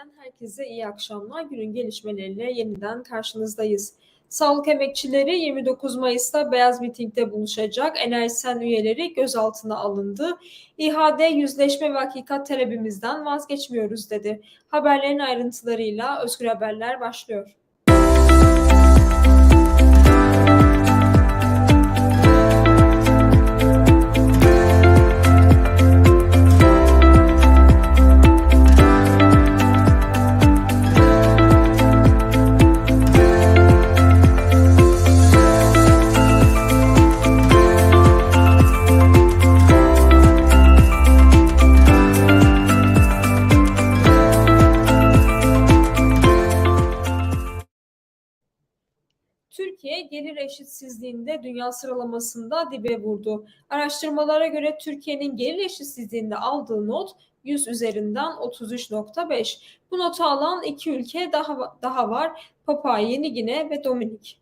TV'den herkese iyi akşamlar. Günün gelişmeleriyle yeniden karşınızdayız. Sağlık emekçileri 29 Mayıs'ta Beyaz Miting'de buluşacak. Enerji Sen üyeleri gözaltına alındı. İHA'de yüzleşme ve hakikat talebimizden vazgeçmiyoruz dedi. Haberlerin ayrıntılarıyla Özgür Haberler başlıyor. Eşitsizliğinde dünya sıralamasında dibe vurdu. Araştırmalara göre Türkiye'nin gelir eşitsizliğinde aldığı not 100 üzerinden 33.5. Bu notu alan iki ülke daha daha var. Papua Yeni Gine ve Dominik.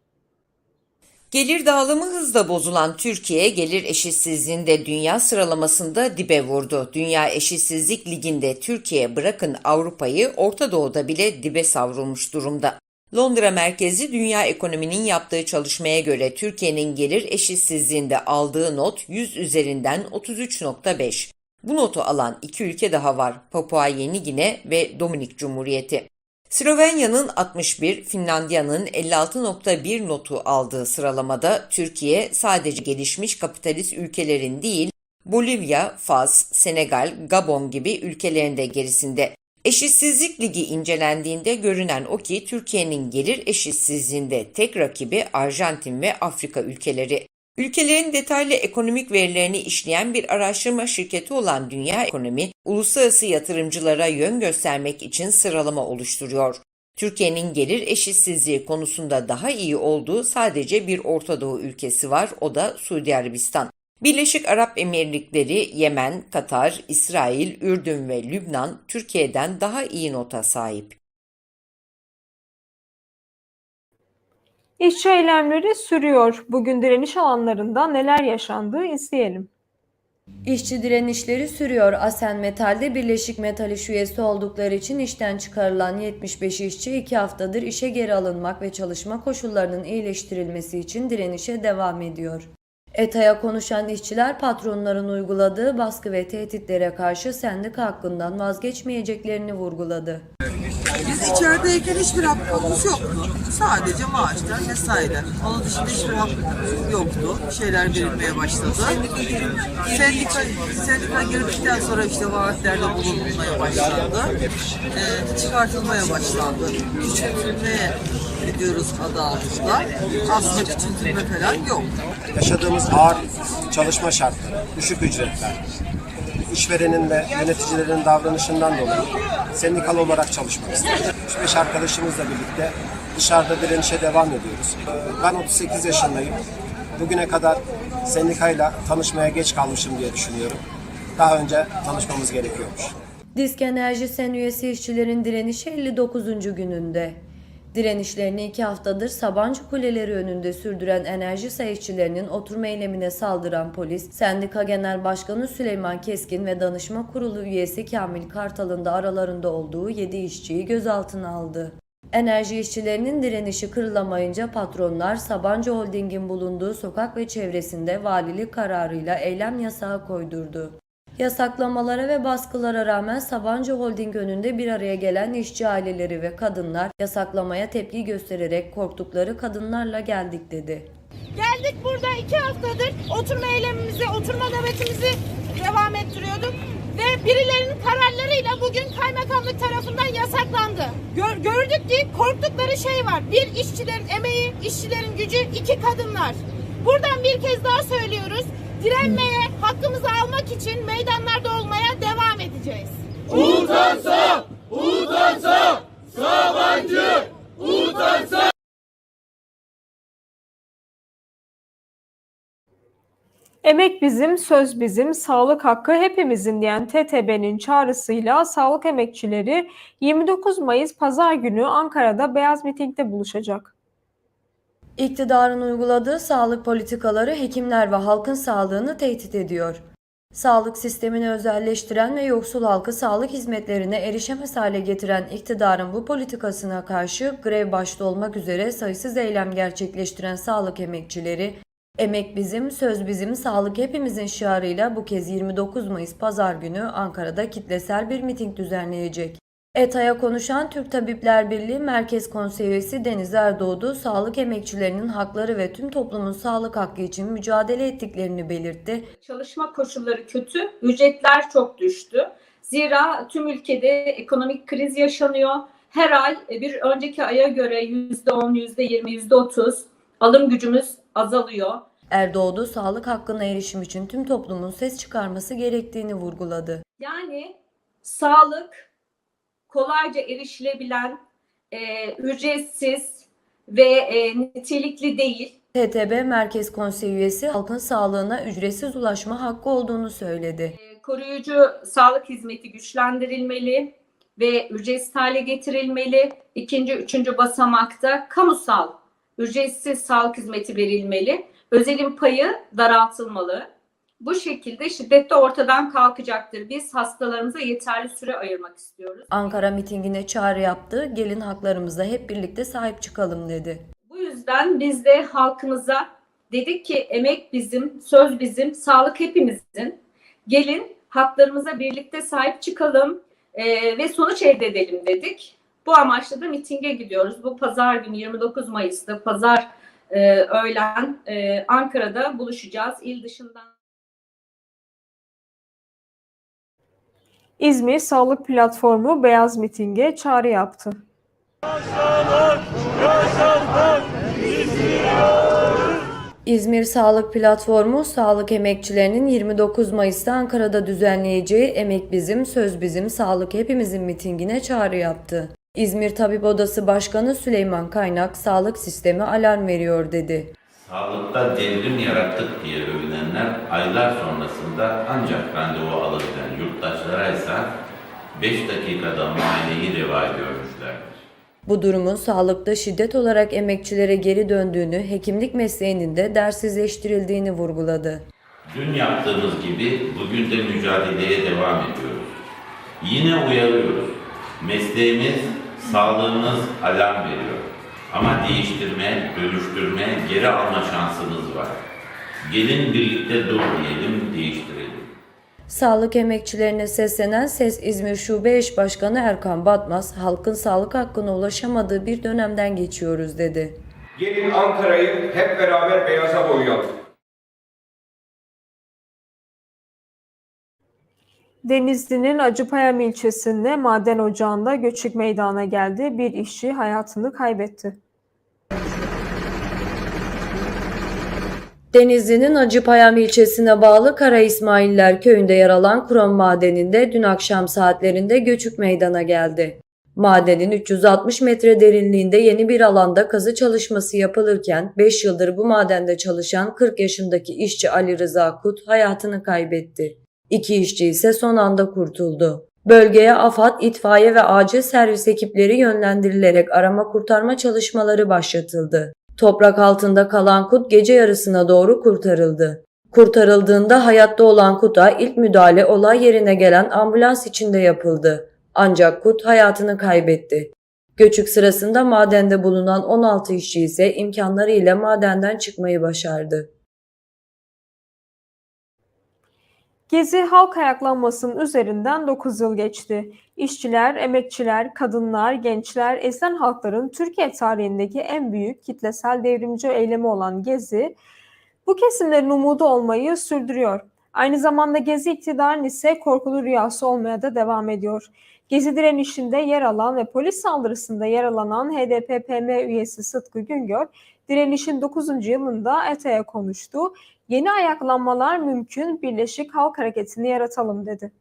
Gelir dağılımı hızla bozulan Türkiye gelir eşitsizliğinde dünya sıralamasında dibe vurdu. Dünya Eşitsizlik Ligi'nde Türkiye bırakın Avrupa'yı Orta Doğu'da bile dibe savrulmuş durumda. Londra merkezli Dünya Ekonomi'nin yaptığı çalışmaya göre Türkiye'nin gelir eşitsizliğinde aldığı not 100 üzerinden 33.5. Bu notu alan iki ülke daha var. Papua Yeni Gine ve Dominik Cumhuriyeti. Slovenya'nın 61, Finlandiya'nın 56.1 notu aldığı sıralamada Türkiye sadece gelişmiş kapitalist ülkelerin değil, Bolivya, Fas, Senegal, Gabon gibi ülkelerin de gerisinde. Eşitsizlik Ligi incelendiğinde görünen o ki Türkiye'nin gelir eşitsizliğinde tek rakibi Arjantin ve Afrika ülkeleri. Ülkelerin detaylı ekonomik verilerini işleyen bir araştırma şirketi olan Dünya Ekonomi, uluslararası yatırımcılara yön göstermek için sıralama oluşturuyor. Türkiye'nin gelir eşitsizliği konusunda daha iyi olduğu sadece bir Orta Doğu ülkesi var, o da Suudi Arabistan. Birleşik Arap Emirlikleri, Yemen, Katar, İsrail, Ürdün ve Lübnan Türkiye'den daha iyi nota sahip. İşçi eylemleri sürüyor. Bugün direniş alanlarında neler yaşandığı izleyelim. İşçi direnişleri sürüyor. Asen Metal'de Birleşik Metal İş üyesi oldukları için işten çıkarılan 75 işçi 2 haftadır işe geri alınmak ve çalışma koşullarının iyileştirilmesi için direnişe devam ediyor. ETA'ya konuşan işçiler patronların uyguladığı baskı ve tehditlere karşı sendika hakkından vazgeçmeyeceklerini vurguladı. Biz içerideyken hiçbir hakkımız yoktu. Sadece maaşlar vesaire. Onun dışında hiçbir hak yoktu. Bir şeyler verilmeye başladı. Sendika, sendika girdikten sonra işte vaatlerde bulunmaya başlandı. Ee, çıkartılmaya başlandı. Küçültülmeye gidiyoruz altında. Aslında küçültülme falan yok. yaşadığımız ağır çalışma şartları, düşük ücretler, işverenin ve yöneticilerin davranışından dolayı sendikal olarak çalışmak istiyoruz. 3-5 arkadaşımızla birlikte dışarıda direnişe devam ediyoruz. Ben 38 yaşındayım. Bugüne kadar sendikayla tanışmaya geç kalmışım diye düşünüyorum. Daha önce tanışmamız gerekiyormuş. Disk Enerji Sen üyesi işçilerin direnişi 59. gününde. Direnişlerini iki haftadır Sabancı Kuleleri önünde sürdüren enerji sayışçılarının oturma eylemine saldıran polis, Sendika Genel Başkanı Süleyman Keskin ve Danışma Kurulu üyesi Kamil Kartal'ın da aralarında olduğu 7 işçiyi gözaltına aldı. Enerji işçilerinin direnişi kırılamayınca patronlar Sabancı Holding'in bulunduğu sokak ve çevresinde valilik kararıyla eylem yasağı koydurdu. Yasaklamalara ve baskılara rağmen Sabancı Holding önünde bir araya gelen işçi aileleri ve kadınlar yasaklamaya tepki göstererek korktukları kadınlarla geldik dedi. Geldik burada iki haftadır oturma eylemimizi, oturma nöbetimizi devam ettiriyorduk. Ve birilerinin kararlarıyla bugün kaymakamlık tarafından yasaklandı. Gör- gördük ki korktukları şey var. Bir işçilerin emeği, işçilerin gücü, iki kadınlar. Buradan bir kez daha söylüyoruz. Direnmeye, hakkımızı almak için meydanlarda olmaya devam edeceğiz. Emek bizim, söz bizim, sağlık hakkı hepimizin diyen TTB'nin çağrısıyla sağlık emekçileri 29 Mayıs Pazar günü Ankara'da Beyaz Miting'de buluşacak. İktidarın uyguladığı sağlık politikaları hekimler ve halkın sağlığını tehdit ediyor. Sağlık sistemini özelleştiren ve yoksul halkı sağlık hizmetlerine erişemez hale getiren iktidarın bu politikasına karşı grev başta olmak üzere sayısız eylem gerçekleştiren sağlık emekçileri, Emek bizim, söz bizim, sağlık hepimizin şiarıyla bu kez 29 Mayıs Pazar günü Ankara'da kitlesel bir miting düzenleyecek. ETA'ya konuşan Türk Tabipler Birliği Merkez Konseyi üyesi Deniz Erdoğdu, sağlık emekçilerinin hakları ve tüm toplumun sağlık hakkı için mücadele ettiklerini belirtti. Çalışma koşulları kötü, ücretler çok düştü. Zira tüm ülkede ekonomik kriz yaşanıyor. Her ay e, bir önceki aya göre %10, %20, %30 alım gücümüz azalıyor. Erdoğdu, sağlık hakkına erişim için tüm toplumun ses çıkarması gerektiğini vurguladı. Yani sağlık kolayca erişilebilen, e, ücretsiz ve e, nitelikli değil. TTB Merkez Konseyi üyesi halkın sağlığına ücretsiz ulaşma hakkı olduğunu söyledi. E, koruyucu sağlık hizmeti güçlendirilmeli ve ücretsiz hale getirilmeli. İkinci, üçüncü basamakta kamusal ücretsiz sağlık hizmeti verilmeli. Özelin payı daraltılmalı. Bu şekilde şiddet de ortadan kalkacaktır. Biz hastalarımıza yeterli süre ayırmak istiyoruz. Ankara mitingine çağrı yaptı, gelin haklarımıza hep birlikte sahip çıkalım dedi. Bu yüzden biz de halkımıza dedik ki emek bizim, söz bizim, sağlık hepimizin. Gelin haklarımıza birlikte sahip çıkalım eee, ve sonuç elde edelim dedik. Bu amaçla da mitinge gidiyoruz. Bu pazar günü 29 Mayıs'ta pazar eee, öğlen eee, Ankara'da buluşacağız. İl dışından İzmir Sağlık Platformu Beyaz Miting'e çağrı yaptı. İzmir Sağlık Platformu, sağlık emekçilerinin 29 Mayıs'ta Ankara'da düzenleyeceği Emek Bizim, Söz Bizim, Sağlık Hepimizin mitingine çağrı yaptı. İzmir Tabip Odası Başkanı Süleyman Kaynak, sağlık sistemi alarm veriyor dedi. Sağlıkta devrim yarattık diye övünenler aylar sonrasında ancak randevu alabilen yurttaşlara ise 5 dakikada muayeneyi reva görmüşlerdir. Bu durumun sağlıkta şiddet olarak emekçilere geri döndüğünü, hekimlik mesleğinin de dersizleştirildiğini vurguladı. Dün yaptığımız gibi bugün de mücadeleye devam ediyoruz. Yine uyarıyoruz. Mesleğimiz, sağlığımız alarm veriyor. Ama değiştirme, dönüştürme, geri alma şansınız var. Gelin birlikte dur diyelim, değiştirelim. Sağlık emekçilerine seslenen Ses İzmir Şube Eş Başkanı Erkan Batmaz, halkın sağlık hakkına ulaşamadığı bir dönemden geçiyoruz dedi. Gelin Ankara'yı hep beraber beyaza boyayalım. Denizli'nin Acıpayam ilçesinde maden ocağında göçük meydana geldi. Bir işçi hayatını kaybetti. Denizli'nin Acıpayam ilçesine bağlı Kara İsmailler köyünde yer alan krom madeninde dün akşam saatlerinde göçük meydana geldi. Madenin 360 metre derinliğinde yeni bir alanda kazı çalışması yapılırken 5 yıldır bu madende çalışan 40 yaşındaki işçi Ali Rıza Kut hayatını kaybetti. İki işçi ise son anda kurtuldu. Bölgeye AFAD, itfaiye ve acil servis ekipleri yönlendirilerek arama kurtarma çalışmaları başlatıldı. Toprak altında kalan Kut gece yarısına doğru kurtarıldı. Kurtarıldığında hayatta olan Kut'a ilk müdahale olay yerine gelen ambulans içinde yapıldı. Ancak Kut hayatını kaybetti. Göçük sırasında madende bulunan 16 işçi ise imkanları ile madenden çıkmayı başardı. Gezi halk ayaklanmasının üzerinden 9 yıl geçti. İşçiler, emekçiler, kadınlar, gençler, ezilen halkların Türkiye tarihindeki en büyük kitlesel devrimci eylemi olan Gezi, bu kesimlerin umudu olmayı sürdürüyor. Aynı zamanda Gezi iktidarın ise korkulu rüyası olmaya da devam ediyor. Gezi direnişinde yer alan ve polis saldırısında yaralanan HDP-PM üyesi Sıtkı Güngör, direnişin 9. yılında ETA'ya konuştu. Yeni ayaklanmalar mümkün, Birleşik Halk Hareketi'ni yaratalım dedi.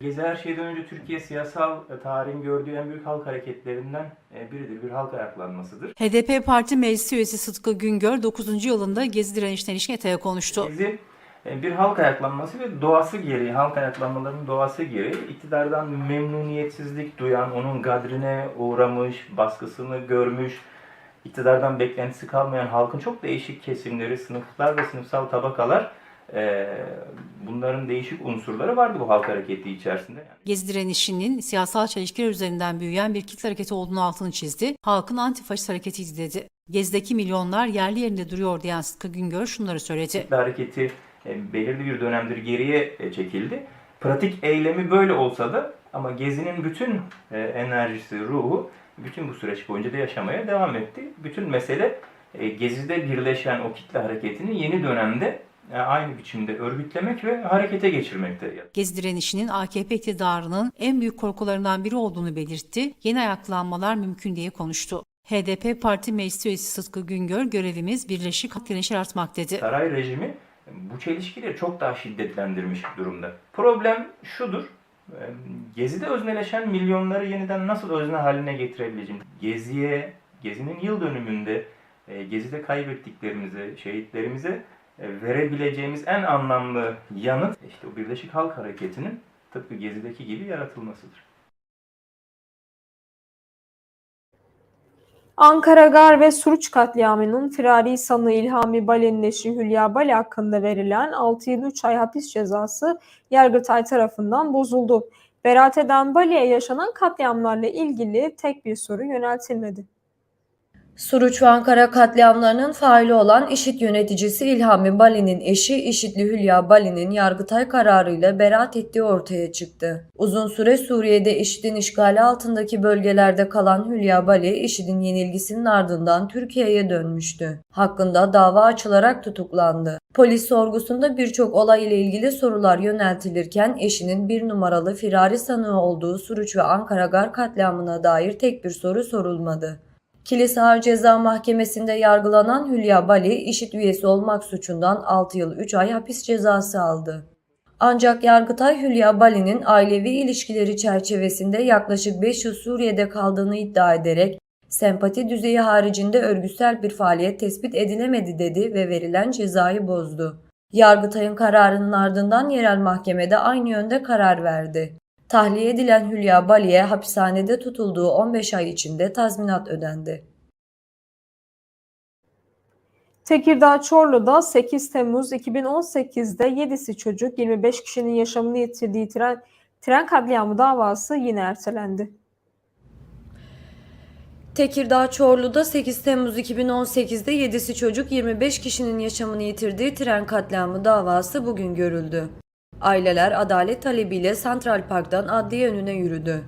Gezi her şeyden önce Türkiye siyasal tarihin gördüğü en büyük halk hareketlerinden e, biridir. Bir halk ayaklanmasıdır. HDP Parti Meclis Üyesi Sıtkı Güngör 9. yılında Gezi direnişine ilişkin ETA'ya konuştu. Gezi e, bir halk ayaklanması ve doğası gereği, halk ayaklanmalarının doğası gereği iktidardan memnuniyetsizlik duyan, onun gadrine uğramış, baskısını görmüş, iktidardan beklentisi kalmayan halkın çok değişik kesimleri, sınıflar ve sınıfsal tabakalar e, bunların değişik unsurları vardı bu halk hareketi içerisinde. Yani Gezi direnişinin siyasal çelişkiler üzerinden büyüyen bir kitle hareketi olduğunu altını çizdi. Halkın antifaşist hareketiydi dedi. Gezi'deki milyonlar yerli yerinde duruyor diyen Sıtkı Güngör şunları söyledi. kitle hareketi e, belirli bir dönemdir geriye e, çekildi. Pratik eylemi böyle olsa da ama Gezi'nin bütün e, enerjisi, ruhu bütün bu süreç boyunca da yaşamaya devam etti. Bütün mesele e, Gezi'de birleşen o kitle hareketini yeni dönemde e, aynı biçimde örgütlemek ve harekete geçirmekte. Gezi direnişinin AKP iktidarının en büyük korkularından biri olduğunu belirtti. Yeni ayaklanmalar mümkün diye konuştu. HDP Parti Meclis Üyesi Sıtkı Güngör görevimiz birleşik hak direnişi yaratmak dedi. Saray rejimi bu çelişkileri çok daha şiddetlendirmiş durumda. Problem şudur. E, Gezi'de özneleşen milyonları yeniden nasıl özne haline getirebileceğim? Gezi'ye, Gezi'nin yıl dönümünde e, Gezi'de kaybettiklerimize, şehitlerimize verebileceğimiz en anlamlı yanıt işte o Birleşik Halk Hareketi'nin tıpkı Gezi'deki gibi yaratılmasıdır. Ankara Gar ve Suruç katliamının firari sanığı İlhami Bale'nin eşi Hülya Bale hakkında verilen 6 yıl 3 ay hapis cezası Yargıtay tarafından bozuldu. Beraat eden Bale'ye yaşanan katliamlarla ilgili tek bir soru yöneltilmedi. Suruç ve Ankara katliamlarının faili olan IŞİD yöneticisi İlhami Bali'nin eşi IŞİD'li Hülya Bali'nin Yargıtay kararıyla beraat ettiği ortaya çıktı. Uzun süre Suriye'de IŞİD'in işgali altındaki bölgelerde kalan Hülya Bali, IŞİD'in yenilgisinin ardından Türkiye'ye dönmüştü. Hakkında dava açılarak tutuklandı. Polis sorgusunda birçok olay ile ilgili sorular yöneltilirken eşinin bir numaralı firari sanığı olduğu Suruç ve Ankara Gar katliamına dair tek bir soru sorulmadı. Kilis Ağır Ceza Mahkemesi'nde yargılanan Hülya Bali, IŞİD üyesi olmak suçundan 6 yıl 3 ay hapis cezası aldı. Ancak Yargıtay Hülya Bali'nin ailevi ilişkileri çerçevesinde yaklaşık 5 yıl Suriye'de kaldığını iddia ederek sempati düzeyi haricinde örgütsel bir faaliyet tespit edilemedi dedi ve verilen cezayı bozdu. Yargıtay'ın kararının ardından yerel mahkemede aynı yönde karar verdi. Tahliye edilen Hülya Bali'ye hapishanede tutulduğu 15 ay içinde tazminat ödendi. Tekirdağ Çorlu'da 8 Temmuz 2018'de 7'si çocuk 25 kişinin yaşamını yitirdiği tren, tren katliamı davası yine ertelendi. Tekirdağ Çorlu'da 8 Temmuz 2018'de 7'si çocuk 25 kişinin yaşamını yitirdiği tren katliamı davası bugün görüldü. Aileler adalet talebiyle Central Park'tan adliye önüne yürüdü.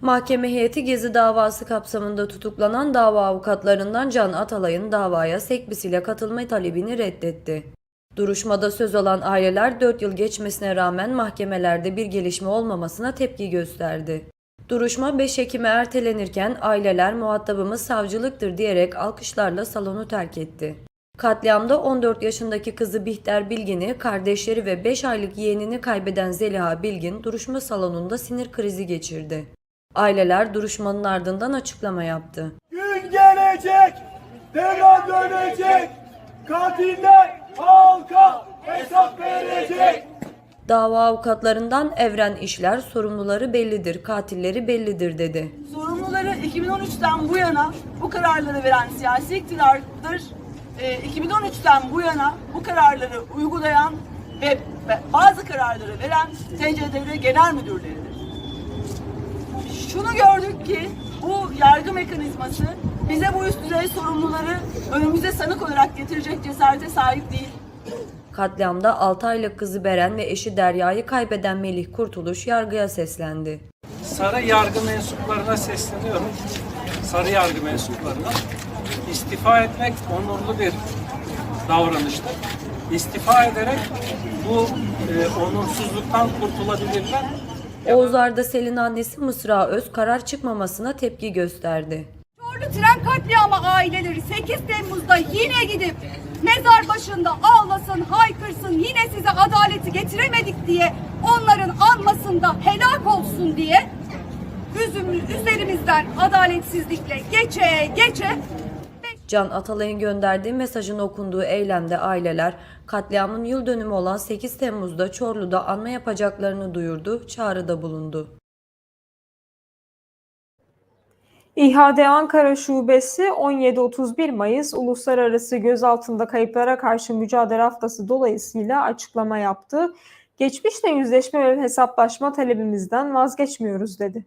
Mahkeme heyeti Gezi davası kapsamında tutuklanan dava avukatlarından Can Atalay'ın davaya sekbisiyle katılma talebini reddetti. Duruşmada söz alan aileler 4 yıl geçmesine rağmen mahkemelerde bir gelişme olmamasına tepki gösterdi. Duruşma 5 Ekim'e ertelenirken aileler muhatabımız savcılıktır diyerek alkışlarla salonu terk etti. Katliamda 14 yaşındaki kızı Bihter Bilgin'i, kardeşleri ve 5 aylık yeğenini kaybeden Zeliha Bilgin duruşma salonunda sinir krizi geçirdi. Aileler duruşmanın ardından açıklama yaptı. Gün gelecek, devran dönecek, katiller halka hesap verecek. Dava avukatlarından Evren İşler sorumluları bellidir, katilleri bellidir dedi. Sorumluları 2013'ten bu yana bu kararları veren siyasi iktidardır. Ee, 2013'ten bu yana bu kararları uygulayan ve bazı kararları veren TCDD Genel Müdürleridir. Şunu gördük ki bu yargı mekanizması bize bu üst düzey sorumluları önümüze sanık olarak getirecek cesarete sahip değil. Katliamda 6 aylık kızı Beren ve eşi Derya'yı kaybeden Melih Kurtuluş yargıya seslendi. Sarı yargı mensuplarına sesleniyorum. Sarı yargı mensuplarına. İstifa etmek onurlu bir davranıştır. İstifa ederek bu e, onursuzluktan kurtulabilirler. Oğuz Arda Sel'in annesi Mısra Öz karar çıkmamasına tepki gösterdi. Çorlu tren katliamı aileleri 8 Temmuz'da yine gidip mezar başında ağlasın, haykırsın, yine size adaleti getiremedik diye onların anmasında helak olsun diye üzerimizden adaletsizlikle geçe geçe Can Atalay'ın gönderdiği mesajın okunduğu eylemde aileler katliamın yıl dönümü olan 8 Temmuz'da Çorlu'da anma yapacaklarını duyurdu, çağrıda bulundu. İHAD Ankara Şubesi 17-31 Mayıs Uluslararası Gözaltında Kayıplara Karşı Mücadele Haftası dolayısıyla açıklama yaptı. Geçmişle yüzleşme ve hesaplaşma talebimizden vazgeçmiyoruz dedi.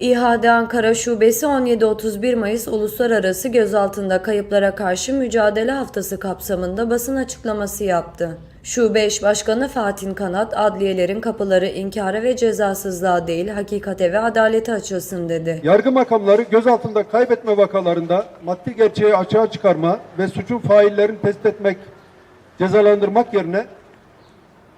İHAD Ankara Şubesi 17-31 Mayıs Uluslararası Gözaltında Kayıplara Karşı Mücadele Haftası kapsamında basın açıklaması yaptı. Şube eş başkanı Fatih Kanat, adliyelerin kapıları inkara ve cezasızlığa değil, hakikate ve adalete açılsın dedi. Yargı makamları gözaltında kaybetme vakalarında maddi gerçeği açığa çıkarma ve suçun faillerini tespit etmek, cezalandırmak yerine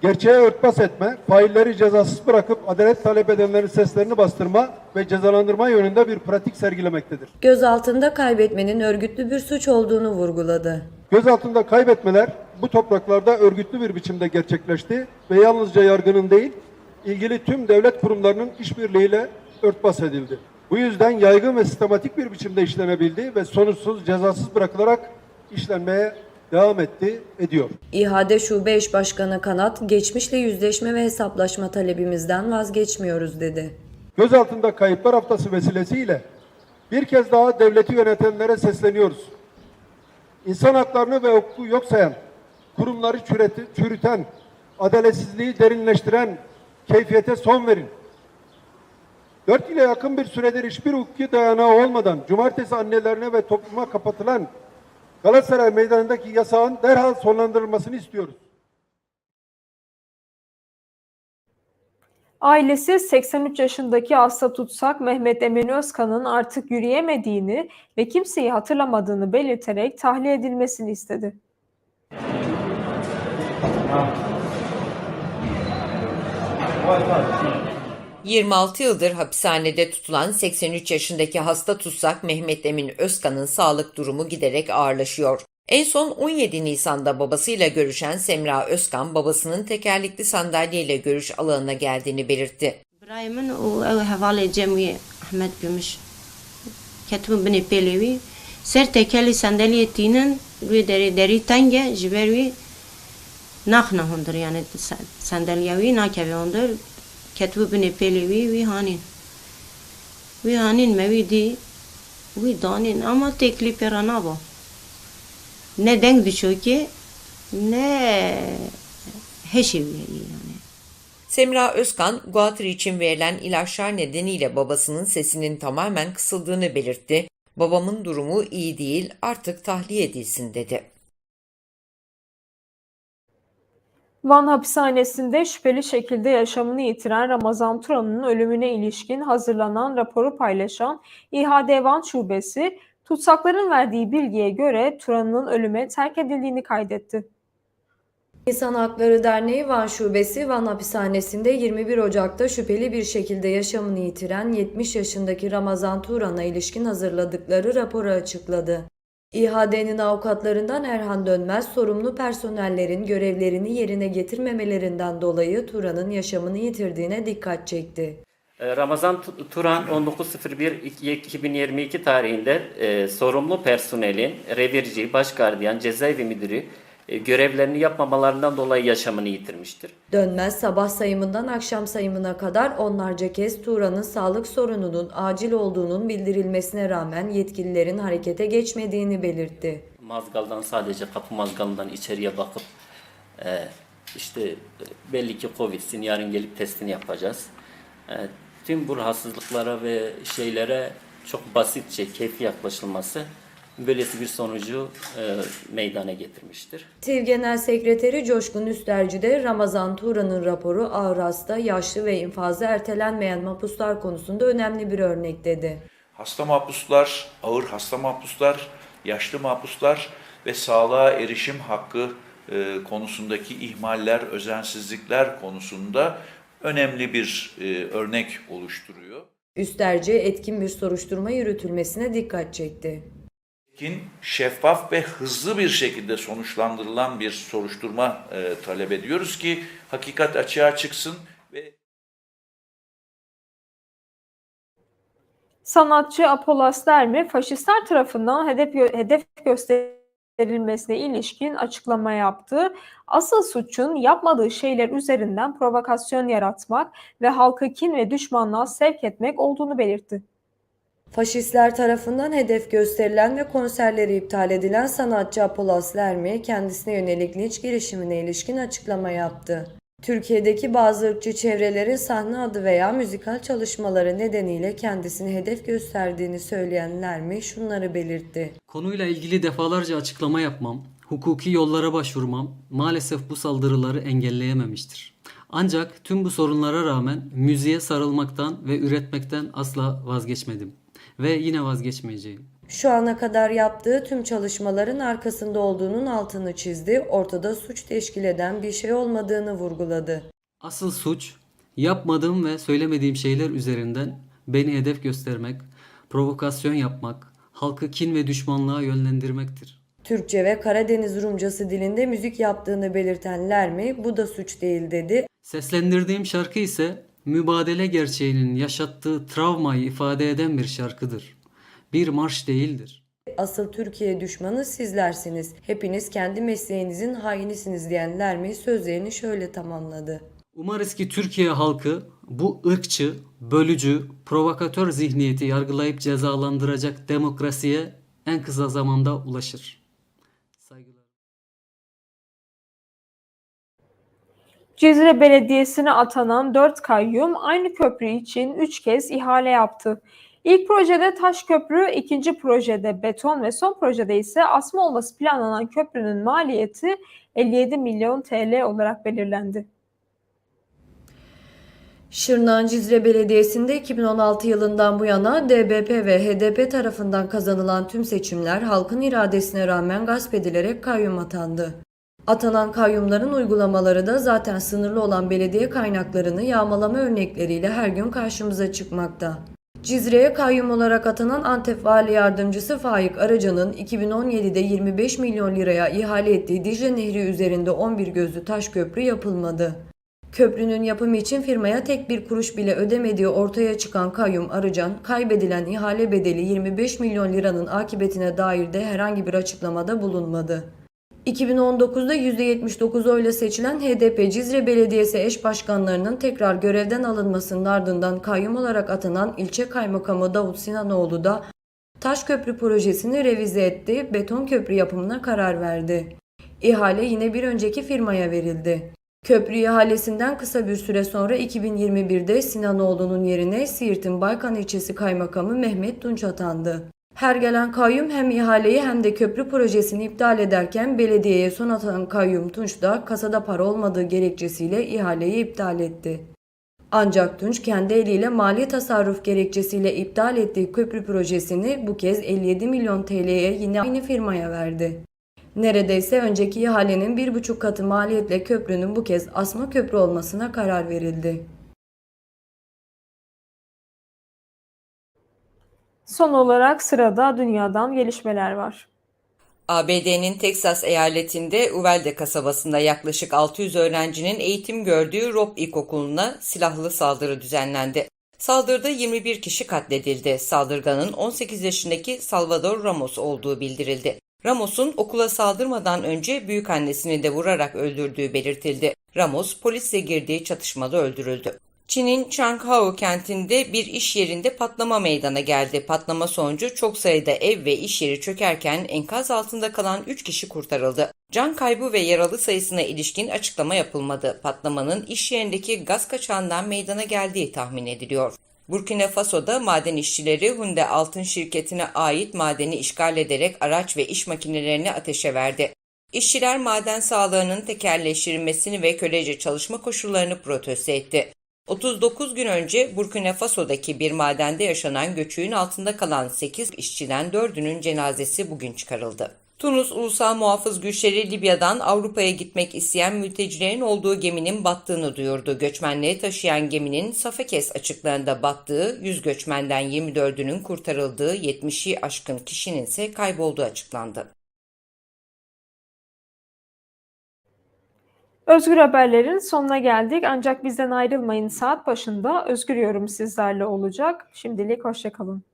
gerçeğe örtbas etme, failleri cezasız bırakıp adalet talep edenlerin seslerini bastırma ve cezalandırma yönünde bir pratik sergilemektedir. Gözaltında kaybetmenin örgütlü bir suç olduğunu vurguladı. Gözaltında kaybetmeler bu topraklarda örgütlü bir biçimde gerçekleşti ve yalnızca yargının değil, ilgili tüm devlet kurumlarının işbirliğiyle örtbas edildi. Bu yüzden yaygın ve sistematik bir biçimde işlenebildi ve sonuçsuz cezasız bırakılarak işlenmeye devam etti, ediyor. İHAD Şube Eş Başkanı Kanat, geçmişle yüzleşme ve hesaplaşma talebimizden vazgeçmiyoruz dedi. Gözaltında Kayıplar Haftası vesilesiyle bir kez daha devleti yönetenlere sesleniyoruz. İnsan haklarını ve hukuku yok sayan, kurumları çüreti, çürüten, adaletsizliği derinleştiren keyfiyete son verin. Dört ile yakın bir süredir hiçbir hukuki dayanağı olmadan cumartesi annelerine ve topluma kapatılan Galatasaray Meydanı'ndaki yasağın derhal sonlandırılmasını istiyoruz. Ailesi 83 yaşındaki hasta tutsak Mehmet Emin Özkan'ın artık yürüyemediğini ve kimseyi hatırlamadığını belirterek tahliye edilmesini istedi. – 26 yıldır hapishanede tutulan 83 yaşındaki hasta tutsak Mehmet Emin Özkan'ın sağlık durumu giderek ağırlaşıyor. En son 17 Nisan'da babasıyla görüşen Semra Özkan babasının tekerlekli sandalyeyle görüş alanına geldiğini belirtti. İbrahim'in o ev havale cemiye Ahmet Gümüş ketum bini pelevi ser tekerli sandalyetinin ve deri deri tenge jibervi نخنه هندر یعنی صندلیوی ناکوی هندر کتب بنی پیلوی وی هانین وی هانین موی دی وی دانین اما تکلی پیرا نبا ne denk düşüyor ki ne heşevi yani. Semra Özkan, guatr için verilen ilaçlar nedeniyle babasının sesinin tamamen kısıldığını belirtti. Babamın durumu iyi değil, artık tahliye edilsin dedi. Van hapishanesinde şüpheli şekilde yaşamını yitiren Ramazan Turan'ın ölümüne ilişkin hazırlanan raporu paylaşan İHAD Van Şubesi, tutsakların verdiği bilgiye göre Turan'ın ölüme terk edildiğini kaydetti. İnsan Hakları Derneği Van Şubesi Van Hapishanesi'nde 21 Ocak'ta şüpheli bir şekilde yaşamını yitiren 70 yaşındaki Ramazan Turan'a ilişkin hazırladıkları raporu açıkladı. İHAD'nin avukatlarından Erhan Dönmez sorumlu personellerin görevlerini yerine getirmemelerinden dolayı Turan'ın yaşamını yitirdiğine dikkat çekti. Ramazan Turan 19.01.2022 tarihinde e, sorumlu personelin revirci, baş gardiyan, cezaevi müdürü görevlerini yapmamalarından dolayı yaşamını yitirmiştir. Dönmez sabah sayımından akşam sayımına kadar onlarca kez Turan'ın sağlık sorununun acil olduğunun bildirilmesine rağmen yetkililerin harekete geçmediğini belirtti. Mazgaldan sadece kapı mazgalından içeriye bakıp e, işte e, belli ki Covid'sin yarın gelip testini yapacağız. E, tüm bu rahatsızlıklara ve şeylere çok basitçe keyfi yaklaşılması böylesi bir sonucu e, meydana getirmiştir. TİV Genel Sekreteri Coşkun Üsterci de Ramazan Turan'ın raporu ağır hasta, yaşlı ve infazı ertelenmeyen mahpuslar konusunda önemli bir örnek dedi. Hasta mahpuslar, ağır hasta mahpuslar, yaşlı mahpuslar ve sağlığa erişim hakkı e, konusundaki ihmaller, özensizlikler konusunda önemli bir e, örnek oluşturuyor. Üsterci etkin bir soruşturma yürütülmesine dikkat çekti. Etkin, şeffaf ve hızlı bir şekilde sonuçlandırılan bir soruşturma e, talep ediyoruz ki hakikat açığa çıksın ve Sanatçı Apolas Dermi, faşistler tarafından hedef, hedef gösterilmesine ilişkin açıklama yaptı. Asıl suçun yapmadığı şeyler üzerinden provokasyon yaratmak ve halkı kin ve düşmanlığa sevk etmek olduğunu belirtti. Faşistler tarafından hedef gösterilen ve konserleri iptal edilen sanatçı Apolos Lermi kendisine yönelik linç girişimine ilişkin açıklama yaptı. Türkiye'deki bazı ırkçı çevrelerin sahne adı veya müzikal çalışmaları nedeniyle kendisini hedef gösterdiğini söyleyen Lermi şunları belirtti. Konuyla ilgili defalarca açıklama yapmam, hukuki yollara başvurmam maalesef bu saldırıları engelleyememiştir. Ancak tüm bu sorunlara rağmen müziğe sarılmaktan ve üretmekten asla vazgeçmedim ve yine vazgeçmeyeceğim. Şu ana kadar yaptığı tüm çalışmaların arkasında olduğunun altını çizdi, ortada suç teşkil eden bir şey olmadığını vurguladı. Asıl suç yapmadığım ve söylemediğim şeyler üzerinden beni hedef göstermek, provokasyon yapmak, halkı kin ve düşmanlığa yönlendirmektir. Türkçe ve Karadeniz Rumcası dilinde müzik yaptığını belirten Lermi bu da suç değil dedi. Seslendirdiğim şarkı ise mübadele gerçeğinin yaşattığı travmayı ifade eden bir şarkıdır. Bir marş değildir. Asıl Türkiye düşmanı sizlersiniz. Hepiniz kendi mesleğinizin hainisiniz diyen Lermi sözlerini şöyle tamamladı. Umarız ki Türkiye halkı bu ırkçı, bölücü, provokatör zihniyeti yargılayıp cezalandıracak demokrasiye en kısa zamanda ulaşır. Cizre Belediyesi'ne atanan 4 kayyum aynı köprü için 3 kez ihale yaptı. İlk projede taş köprü, ikinci projede beton ve son projede ise asma olması planlanan köprünün maliyeti 57 milyon TL olarak belirlendi. Şırnak'ın Cizre Belediyesi'nde 2016 yılından bu yana DBP ve HDP tarafından kazanılan tüm seçimler halkın iradesine rağmen gasp edilerek kayyum atandı. Atanan kayyumların uygulamaları da zaten sınırlı olan belediye kaynaklarını yağmalama örnekleriyle her gün karşımıza çıkmakta. Cizre'ye kayyum olarak atanan Antep Vali Yardımcısı Faik Aracan'ın 2017'de 25 milyon liraya ihale ettiği Dicle Nehri üzerinde 11 gözlü taş köprü yapılmadı. Köprünün yapımı için firmaya tek bir kuruş bile ödemediği ortaya çıkan kayyum Arıcan, kaybedilen ihale bedeli 25 milyon liranın akıbetine dair de herhangi bir açıklamada bulunmadı. 2019'da %79 oyla seçilen HDP Cizre Belediyesi eş başkanlarının tekrar görevden alınmasının ardından kayyum olarak atanan ilçe kaymakamı Davut Sinanoğlu da Taş Köprü projesini revize etti, beton köprü yapımına karar verdi. İhale yine bir önceki firmaya verildi. Köprü ihalesinden kısa bir süre sonra 2021'de Sinanoğlu'nun yerine Siirt'in Baykan ilçesi kaymakamı Mehmet Tunç atandı. Her gelen kayyum hem ihaleyi hem de köprü projesini iptal ederken belediyeye son atanan kayyum Tunç da kasada para olmadığı gerekçesiyle ihaleyi iptal etti. Ancak Tunç kendi eliyle mali tasarruf gerekçesiyle iptal ettiği köprü projesini bu kez 57 milyon TL'ye yine aynı firmaya verdi. Neredeyse önceki ihalenin bir buçuk katı maliyetle köprünün bu kez asma köprü olmasına karar verildi. Son olarak sırada dünyadan gelişmeler var. ABD'nin Teksas eyaletinde Uvalde kasabasında yaklaşık 600 öğrencinin eğitim gördüğü Rob İlkokulu'na silahlı saldırı düzenlendi. Saldırıda 21 kişi katledildi. Saldırganın 18 yaşındaki Salvador Ramos olduğu bildirildi. Ramos'un okula saldırmadan önce büyükannesini de vurarak öldürdüğü belirtildi. Ramos polisle girdiği çatışmada öldürüldü. Çin'in Changhao kentinde bir iş yerinde patlama meydana geldi. Patlama sonucu çok sayıda ev ve iş yeri çökerken enkaz altında kalan 3 kişi kurtarıldı. Can kaybı ve yaralı sayısına ilişkin açıklama yapılmadı. Patlamanın iş yerindeki gaz kaçağından meydana geldiği tahmin ediliyor. Burkina Faso'da maden işçileri Hunde Altın şirketine ait madeni işgal ederek araç ve iş makinelerini ateşe verdi. İşçiler maden sağlığının tekerleştirilmesini ve kölece çalışma koşullarını protesto etti. 39 gün önce Burkina Faso'daki bir madende yaşanan göçüğün altında kalan 8 işçiden 4'ünün cenazesi bugün çıkarıldı. Tunus Ulusal Muhafız Güçleri Libya'dan Avrupa'ya gitmek isteyen mültecilerin olduğu geminin battığını duyurdu. Göçmenleri taşıyan geminin Safekes açıklarında battığı, 100 göçmenden 24'ünün kurtarıldığı, 70'i aşkın kişinin ise kaybolduğu açıklandı. Özgür Haberler'in sonuna geldik ancak bizden ayrılmayın saat başında Özgür Yorum sizlerle olacak. Şimdilik hoşçakalın.